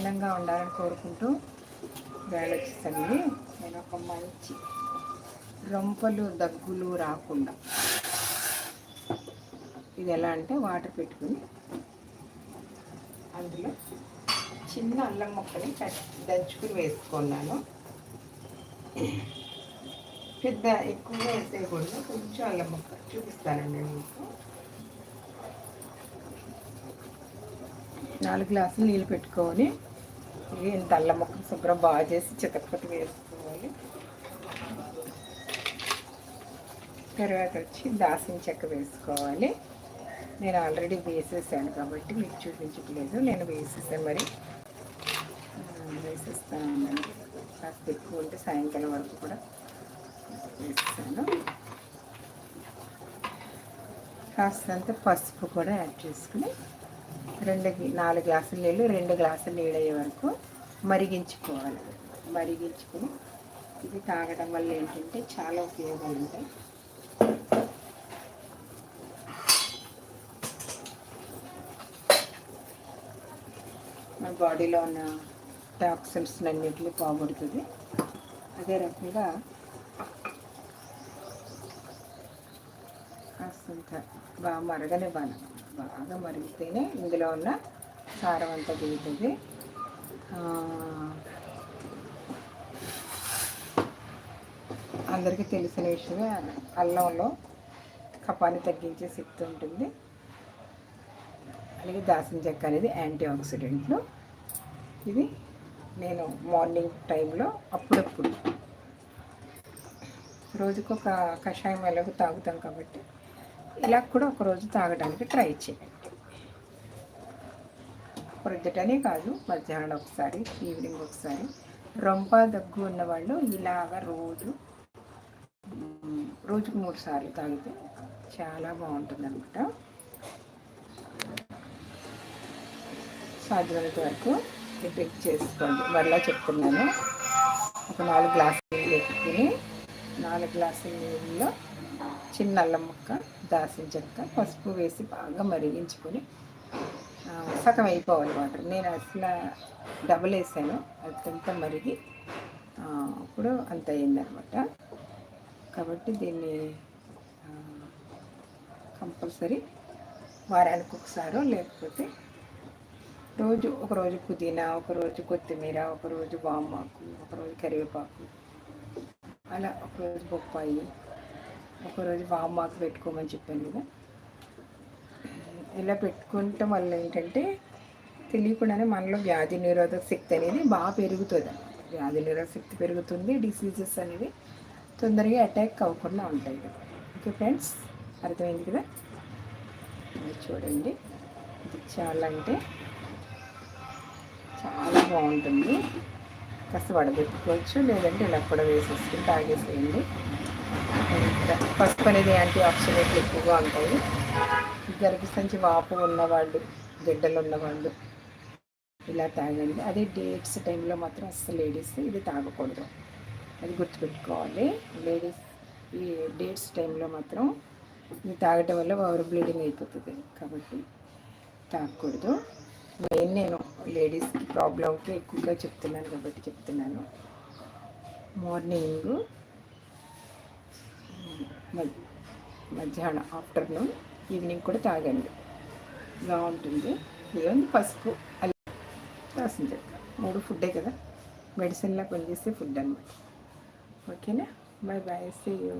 అందంగా ఉండాలని కోరుకుంటూ వేళ వచ్చేసండి నేను ఒక మంచి రొంపలు దగ్గులు రాకుండా ఇది ఎలా అంటే వాటర్ పెట్టుకుని అందులో చిన్న అల్లం ముక్కని దంచుకుని వేసుకున్నాను. పెద్ద ఎక్కువగా వేసేయకూడదు కొంచెం అల్లం ముక్క చూపిస్తానండి మీకు. నాలుగు గ్లాసులు నీళ్ళు పెట్టుకొని ఇంత అల్లం ముక్క శుభ్రం బాగా చేసి చితకపతి వేసుకోవాలి. తర్వాత వచ్చి దాసిన చెక్క వేసుకోవాలి. నేను ఆల్రెడీ వేసేసాను కాబట్టి మీకు చూపించట్లేదు. నేను వేసేసాను మరి. వేసేస్తాను. కాస్త ఎక్కువ ఉంటే సాయంకాలం వరకు కూడా వేసేసాను కాస్తంత పసుపు కూడా యాడ్ చేసుకుని రెండు నాలుగు గ్లాసుల నీళ్ళు రెండు గ్లాసుల నీళ్ళు అయ్యే వరకు మరిగించుకోవాలి. మరిగించుకుని ఇది తాగడం వల్ల ఏంటంటే చాలా ఉపయోగాలు ఉంటాయి. మన బాడీలో ఉన్న టాక్సిన్స్ అన్నింటినీ పోగొడుతుంది. అదే రకంగా కాస్తంత బాగా మరగనివ్వాలి బాగా మరిగితేనే ఇందులో ఉన్న సారం అంతా దిగుతుంది. అందరికీ తెలిసిన విషయమే అల్లంలో కపాన్ని తగ్గించే శక్తి ఉంటుంది. అలాగే దాసిన చెక్క అనేది యాంటీ ఆక్సిడెంట్లు ఇది నేను మార్నింగ్ టైంలో అప్పుడప్పుడు రోజుకు ఒక కషాయం ఎలాగో తాగుతాం కాబట్టి ఇలా కూడా ఒకరోజు తాగడానికి ట్రై చేయండి. ప్రొద్దుటనే కాదు మధ్యాహ్నం ఒకసారి ఈవినింగ్ ఒకసారి. రొంప దగ్గు ఉన్నవాళ్ళు ఇలాగ రోజు రోజుకు మూడు సార్లు తాగితే చాలా బాగుంటుంది అనమాట సాధ్యమైనంత వరకు ఎఫెక్ట్ చేసుకోండి. మరలా చెప్తున్నాను. ఒక నాలుగు గ్లాసులు నీళ్ళు పెట్టుకుని నాలుగు గ్లాసుల నీళ్ళలో చిన్న అల్లం ముక్క దాసిన చెక్క పసుపు వేసి బాగా మరిగించుకొని సగం అయిపోవాలి వాటర్. నేను అసలు డబుల్ వేసాను. అదంతా మరిగి అప్పుడు అంత అయిందనమాట. కాబట్టి దీన్ని కంపల్సరీ వారానికి ఒకసారో లేకపోతే రోజు ఒకరోజు పుదీనా ఒకరోజు కొత్తిమీర ఒకరోజు బామ్మాకు ఒకరోజు కరివేపాకు అలా ఒకరోజు బొప్పాయి ఒకరోజు వామ్ మాకు పెట్టుకోమని చెప్పాను కదా. ఇలా పెట్టుకుంటే వల్ల ఏంటంటే తెలియకుండానే మనలో వ్యాధి నిరోధక శక్తి అనేది బాగా పెరుగుతుంది. వ్యాధి నిరోధక శక్తి పెరుగుతుంది డిసీజెస్ అనేవి తొందరగా అటాక్ అవ్వకుండా ఉంటాయి ఓకే ఫ్రెండ్స్ అర్థమైంది కదా? చూడండి. ఇది చాలా అంటే చాలా బాగుంటుంది. కాస్త వడబెట్టుకోవచ్చు లేదంటే ఇలా కూడా వేసేసుకుని తాగేసేయండి. పసుపు అనేది యాంటీ ఆక్సిడెంట్లు ఎక్కువగా ఉంటాయి. గర్భసంచి వాపు ఉన్నవాళ్ళు గిడ్డలు ఉన్నవాళ్ళు ఇలా తాగండి. అదే డేట్స్ టైంలో మాత్రం అస్సలు లేడీస్ ఇది తాగకూడదు. అది గుర్తుపెట్టుకోవాలి. లేడీస్ ఈ డేట్స్ టైంలో మాత్రం ఇది తాగటం వల్ల ఓవర్ బ్లీడింగ్ అయిపోతుంది కాబట్టి తాగకూడదు. మెయిన్ నేను లేడీస్కి ప్రాబ్లంకి ఎక్కువగా చెప్తున్నాను కాబట్టి చెప్తున్నాను. మార్నింగ్ మధ్యాహ్నం ఆఫ్టర్నూన్ ఈవినింగ్ కూడా తాగండి. బాగుంటుంది. ఏముంది పసుపు అల్లం రాసిన చెక్క మూడు ఫుడ్డే కదా? మెడిసిన్లా పనిచేసే ఫుడ్ అనమాట ఓకేనా? Bye bye see you.